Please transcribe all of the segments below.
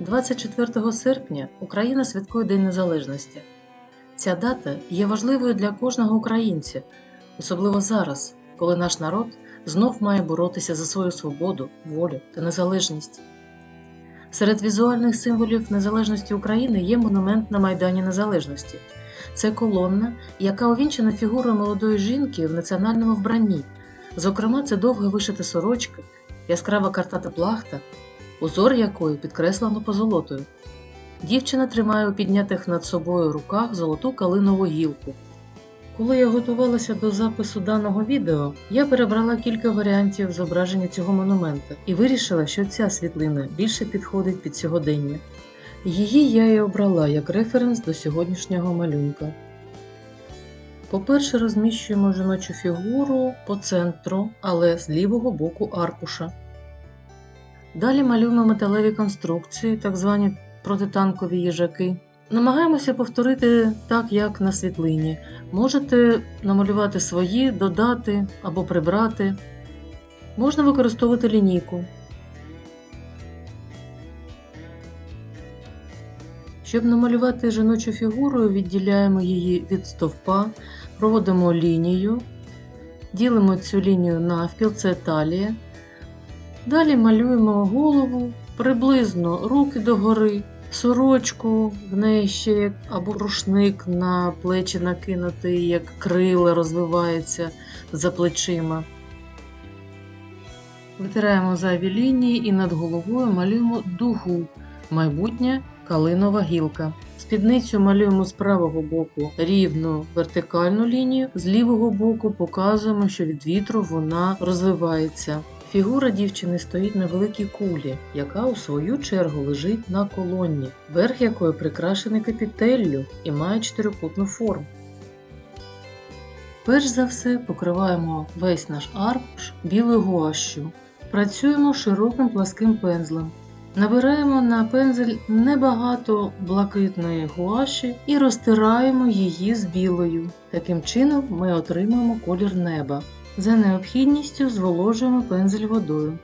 24 серпня Україна святкує День Незалежності. Ця дата є важливою для кожного українця, особливо зараз, коли наш народ знов має боротися за свою свободу, волю та незалежність. Серед візуальних символів незалежності України є монумент на Майдані Незалежності. Це колонна, яка увінчена фігурою молодої жінки в національному вбранні. Зокрема, це довга вишита сорочка, яскрава картата плахта, узор якої підкреслено позолотою. Дівчина тримає у піднятих над собою руках золоту калинову гілку. Коли я готувалася до запису даного відео, я перебрала кілька варіантів зображення цього монумента і вирішила, що ця світлина більше підходить під сьогодення. Її я і обрала як референс до сьогоднішнього малюнка. По-перше, розміщуємо жіночу фігуру по центру, але з лівого боку аркуша. Далі малюємо металеві конструкції, так звані протитанкові їжаки. Намагаємося повторити так, як на світлині. Можете намалювати свої, додати або прибрати. Можна використовувати лінійку. Щоб намалювати жіночу фігуру, відділяємо її від стовпа, проводимо лінію, ділимо цю лінію навпіл, це талія. Далі малюємо голову, приблизно руки догори, сорочку, в неї ще як або рушник на плечі накинутий, як крила розвивається за плечима. Витираємо зайві лінії і над головою малюємо дугу, майбутня калинова гілка. Спідницю малюємо з правого боку рівну вертикальну лінію, з лівого боку показуємо, що від вітру вона розвивається. Фігура дівчини стоїть на великій кулі, яка у свою чергу лежить на колонні, верх якої прикрашений капітеллю і має чотирикутну форму. Перш за все покриваємо весь наш аркуш білою гуашю. Працюємо широким пласким пензлем. Набираємо на пензель небагато блакитної гуаші і розтираємо її з білою. Таким чином ми отримаємо колір неба. За необхідністю зволожуємо пензель водою.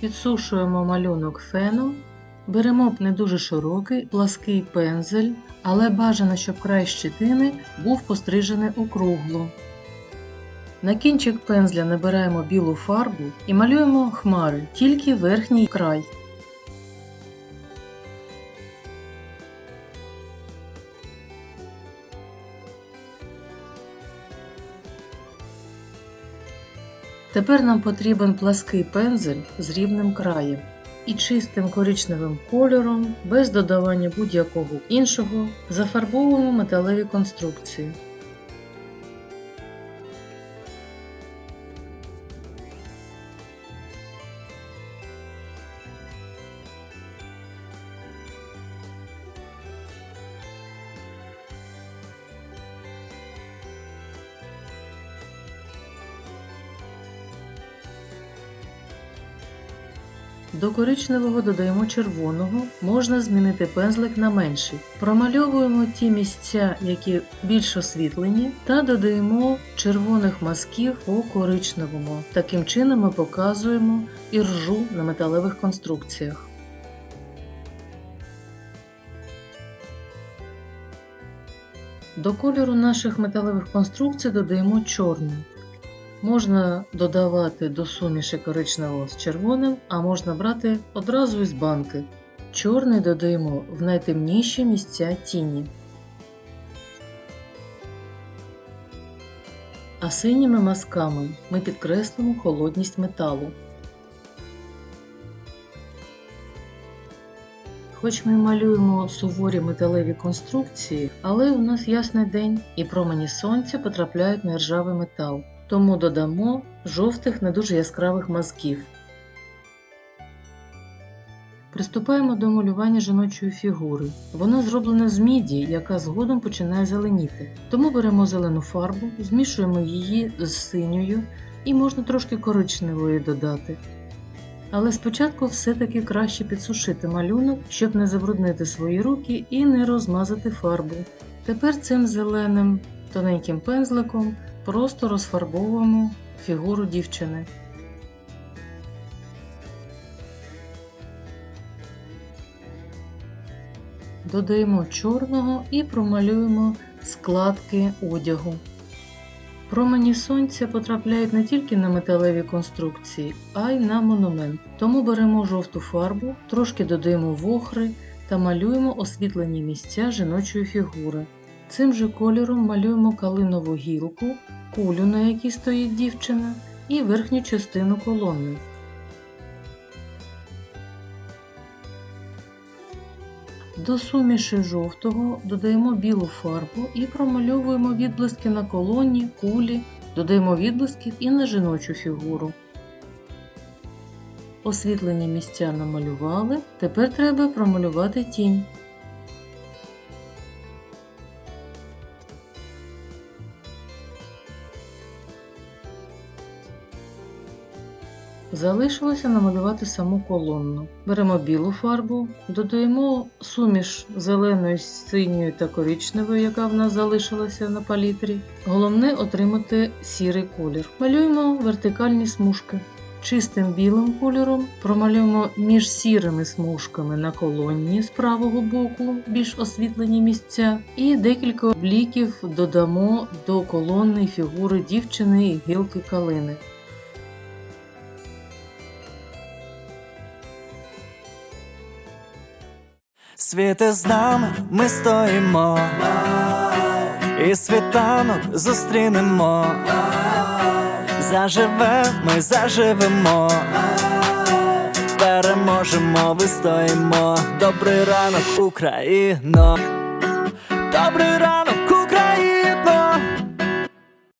Підсушуємо малюнок феном. Беремо не дуже широкий плаский пензель, але бажано, щоб край щетини був пострижений округло. На кінчик пензля набираємо білу фарбу і малюємо хмари, тільки верхній край. Тепер нам потрібен плаский пензель з рівним краєм і чистим коричневим кольором, без додавання будь-якого іншого, зафарбовуємо металеві конструкції. До коричневого додаємо червоного, можна змінити пензлик на менший. Промальовуємо ті місця, які більш освітлені, та додаємо червоних мазків по коричневому. Таким чином ми показуємо іржу на металевих конструкціях. До кольору наших металевих конструкцій додаємо чорний. Можна додавати до суміші коричневого з червоним, а можна брати одразу із банки. Чорний додаємо в найтемніші місця тіні. А синіми мазками ми підкреслимо холодність металу. Хоч ми малюємо суворі металеві конструкції, але у нас ясний день і промені сонця потрапляють на ржавий метал тому додамо жовтих не дуже яскравих мазків. Приступаємо до малювання жіночої фігури. Воно зроблене з міді, яка згодом починає зеленіти. Тому беремо зелену фарбу, змішуємо її з синьою і можна трошки коричневої додати. Але спочатку все-таки краще підсушити малюнок, щоб не забруднити свої руки і не розмазати фарбу. Тепер цим зеленим тоненьким пензликом просто розфарбовуємо фігуру дівчини. Додаємо чорного і промалюємо складки одягу. Промені сонця потрапляють не тільки на металеві конструкції, а й на монумент. Тому беремо жовту фарбу, трошки додаємо вохри та малюємо освітлені місця жіночої фігури. Цим же кольором малюємо калинову гілку, кулю, на якій стоїть дівчина, і верхню частину колони. До суміші жовтого додаємо білу фарбу і промальовуємо відблиски на колоні, кулі, додаємо відблисків і на жіночу фігуру. Освітлені місця намалювали, тепер треба промалювати тінь. Залишилося намалювати саму колонну. Беремо білу фарбу, додаємо суміш зеленої, синьої та коричневої, яка в нас залишилася на палітрі. Головне отримати сірий колір. Малюємо вертикальні смужки. Чистим білим кольором промалюємо між сірими смужками на колонні з правого боку більш освітлені місця, і декілька бліків додамо до колонни фігури дівчини і гілки калини. Світи з нами ми стоїмо, і світанок зустрінемо. Заживе, ми заживемо, переможемо, вистоїмо. Добрий ранок, Україно, добрий ранок,